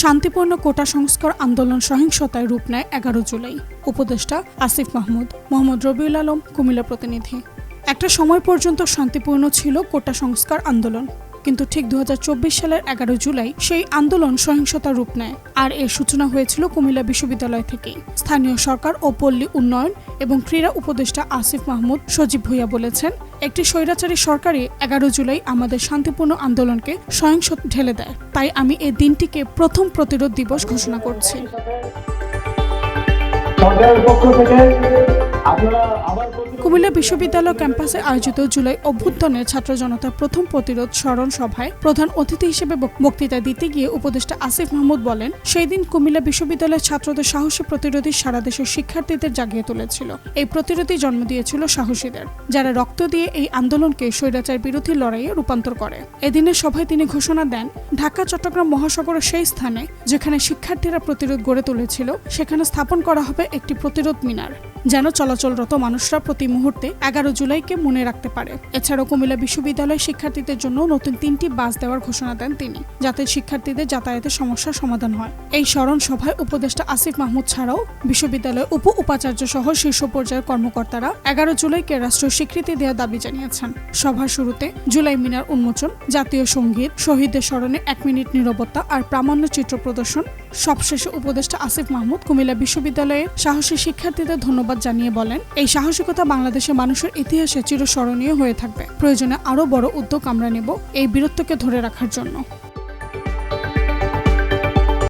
শান্তিপূর্ণ কোটা সংস্কার আন্দোলন সহিংসতায় রূপ নেয় এগারো জুলাই। উপদেষ্টা আসিফ মাহমুদ, মোহাম্মদ রবিউল আলম, কুমিল্লা প্রতিনিধি। একটা সময় পর্যন্ত শান্তিপূর্ণ ছিল কোটা সংস্কার আন্দোলন। কিন্তু ঠিক দু হাজার চব্বিশ সালের এগারো জুলাই সেই আন্দোলন সহিংসতার রূপ নেয়। আর এর সূচনা হয়েছিল কুমিল্লা বিশ্ববিদ্যালয় থেকেই। স্থানীয় সরকার ও পল্লী উন্নয়ন এবং ক্রীড়া উপদেষ্টা আসিফ মাহমুদ সজীব ভুইয়া বলেছেন, একটি স্বৈরাচারী সরকারই এগারো জুলাই আমাদের শান্তিপূর্ণ আন্দোলনকে সহিংস ঢেলে দেয়। তাই আমি এই দিনটিকে প্রথম প্রতিরোধ দিবস ঘোষণা করছি। সরকারের পক্ষ থেকে কুমিল্লা বিশ্ববিদ্যালয় ক্যাম্পাসে আয়োজিত জুলাই অভ্যুত্থানের ছাত্র জনতার প্রথম প্রতিরোধ স্মরণ সভায় প্রধান অতিথি হিসেবে বক্তৃতা দিতে গিয়ে উপদেষ্টা আসিফ মাহমুদ বলেন, সেই দিন কুমিল্লা বিশ্ববিদ্যালয়ের ছাত্রদের সাহসী প্রতিরোধী সারা দেশের শিক্ষার্থীদের জাগিয়ে তুলেছিল। এই প্রতিরোধী জন্ম দিয়েছিল সাহসীদের, যারা রক্ত দিয়ে এই আন্দোলনকে স্বৈরাচার বিরোধী লড়াইয়ে রূপান্তর করে। এদিনের সভায় তিনি ঘোষণা দেন, ঢাকা, চট্টগ্রাম মহাসাগরের সেই স্থানে যেখানে শিক্ষার্থীরা প্রতিরোধ গড়ে তুলেছিল, সেখানে স্থাপন করা হবে একটি প্রতিরোধ মিনার। যেন চলাচলরত মানুষরা প্রতি মুহূর্তে এগারো জুলাইকে মনে রাখতে পারে। এছাড়াও কুমিল্লা বিশ্ববিদ্যালয় শিক্ষার্থীদের জন্য নতুন তিনটি বাস দেওয়ার ঘোষণা দেন তিনি, যাতে শিক্ষার্থীদের যাতায়াতের সমস্যার সমাধান হয়। এই স্মরণ সভায় উপদেষ্টা আসিফ মাহমুদ ছাড়াও বিশ্ববিদ্যালয়ের উপ উপাচার্য সহ শীর্ষ পর্যায়ের কর্মকর্তারা এগারো জুলাইকে রাষ্ট্রীয় স্বীকৃতি দেওয়ার দাবি জানিয়েছেন। সভার শুরুতে জুলাই মিনার উন্মোচন, জাতীয় সংগীত, শহীদদের স্মরণে এক মিনিট নিরবতা আর প্রামাণ্য চিত্র প্রদর্শন, সবশেষে উপদেষ্টা আসিফ মাহমুদ কুমিল্লা বিশ্ববিদ্যালয়ের সাহসী শিক্ষার্থীদের ধন্যবাদ জানিয়ে বলেন, এই সাহসিকতা বাংলাদেশের মানুষের ইতিহাসে চিরস্মরণীয় হয়ে থাকবে। প্রয়োজনে আরও বড় উদ্যোগ আমরা নেব এই বীরত্বকে ধরে রাখার জন্য।